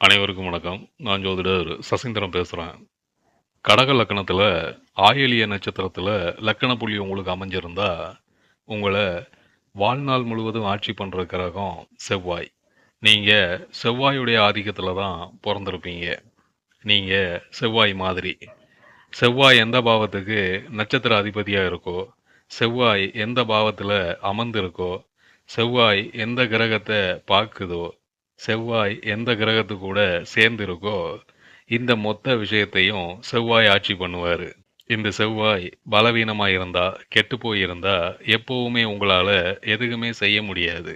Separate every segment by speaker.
Speaker 1: அனைவருக்கும் வணக்கம். நான் ஜோதிடர் சசீந்திரன் பேசுகிறேன் கடக லக்கணத்தில் ஆயிலிய நட்சத்திரத்தில் லக்கண புள்ளி உங்களுக்கு அமைஞ்சிருந்தா உங்களை வாழ்நாள் முழுவதும் ஆட்சி பண்ணுற கிரகம் செவ்வாய். நீங்கள் செவ்வாயுடைய ஆதிக்கத்தில் தான் பிறந்திருப்பீங்க. நீங்கள் செவ்வாய் மாதிரி. செவ்வாய் எந்த பாவத்துக்கு நட்சத்திர அதிபதியாக இருக்கோ செவ்வாய் எந்த பாவத்தில் அமர்ந்திருக்கோ செவ்வாய் எந்த கிரகத்தை பார்க்குதோ செவ்வாய் எந்த கிரகத்து கூட சேர்ந்து இருக்கோ இந்த மொத்த விஷயத்தையும் செவ்வாய் ஆட்சி பண்ணுவார். இந்த செவ்வாய் பலவீனமாக இருந்தால் கெட்டு போயிருந்தா எப்போவுமே உங்களால் எதுவுமே செய்ய முடியாது.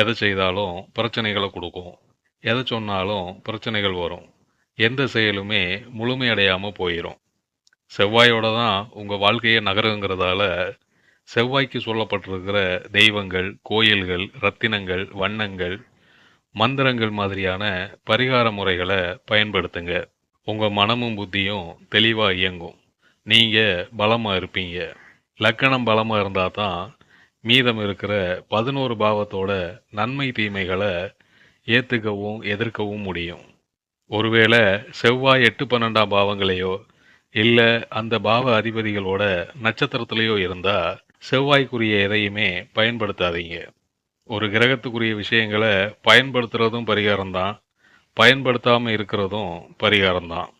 Speaker 1: எதை செய்தாலும் பிரச்சனைகளை கொடுக்கும். எதை சொன்னாலும் பிரச்சனைகள் வரும். எந்த செயலுமே முழுமையடையாமல் போயிடும் செவ்வாயோட தான் உங்கள் வாழ்க்கையை நகருங்கிறதால செவ்வாய்க்கு சொல்லப்பட்டிருக்கிற தெய்வங்கள் கோயில்கள் ரத்தினங்கள் வண்ணங்கள் மந்திரங்கள் மாதிரியான பரிகார முறைகளை பயன்படுத்துங்க. உங்கள் மனமும் புத்தியும் தெளிவாக இயங்கும். நீங்கள் பலமாக இருப்பீங்க. லக்கணம் பலமாக இருந்தால் தான் மீதம் இருக்கிற பதினோரு பாவத்தோட நன்மை தீமைகளை ஏற்றுக்கவும் எதிர்க்கவும் முடியும். ஒருவேளை செவ்வாய் எட்டு பன்னெண்டாம் பாவங்களையோ இல்லை அந்த பாவ அதிபதிகளோட நட்சத்திரத்திலேயோ இருந்தால் செவ்வாய்க்குரிய எதையுமே பயன்படுத்தாதீங்க. ஒரு கிரகத்துக்குரிய விஷயங்களை பயன்படுத்துறதும் பரிகாரம்தான். பயன்படுத்தாமல் இருக்கிறதும் பரிகாரம் தான்